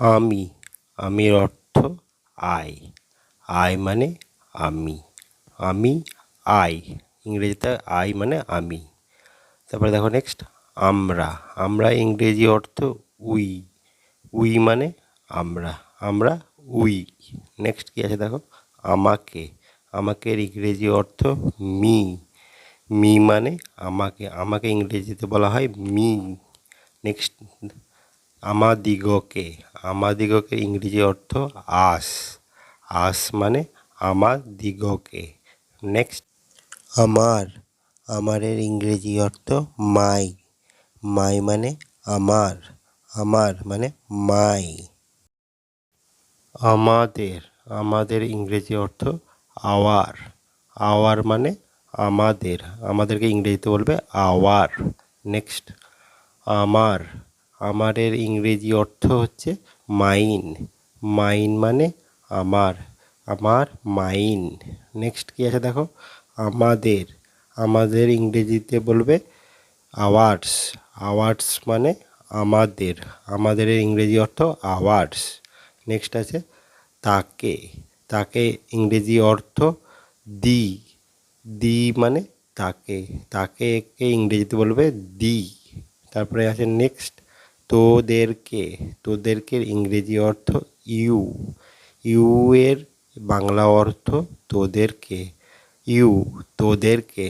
আমি, আমির অর্থ I I মানে আমি। আমি আই ইংরেজিতে আই মানে আমি। তারপরে দেখো নেক্সট আমরা। আমরা ইংরেজি অর্থ উই। উই মানে আমরা। আমরা উই। নেক্সট কী আছে দেখো? আমাকে। আমাকে ইংরেজি অর্থ মি। মি মানে আমাকে। আমাকে ইংরেজিতে বলা হয় মি। নেক্সট আমাদিগকে। আমাদিগকে ইংরেজি অর্থ আস। আস মানে আমাদিগকে। নেক্সট আমার আমারের ইংরেজি অর্থ মাই। মাই মানে আমার আমার মানে মাই। আমাদের আমাদের ইংরেজি অর্থ আওয়ার। আওয়ার মানে আমাদের। আমাদেরকে ইংরেজিতে বলবে আওয়ার। নেক্সট আমার আমারের ইংরেজি অর্থ হচ্ছে মাইন। মাইন মানে আমার আমার মাইন। নেক্সট কী আছে দেখো? আমাদের আমাদের ইংরেজিতে বলবে আওয়ার্স। আওয়ার্স মানে আমাদের আমাদের ইংরেজি অর্থ আওয়ার্স। নেক্সট আছে তাকে তাকে ইংরেজি অর্থ দি। দি মানে তাকে তাকে ইংরেজিতে বলবে? দি। তারপরে আছে নেক্সট। তোদেরকে তোদেরকে ইংরেজি অর্থ ইউ ইউ এর বাংলা অর্থ তোদেরকে ইউ তোদেরকে।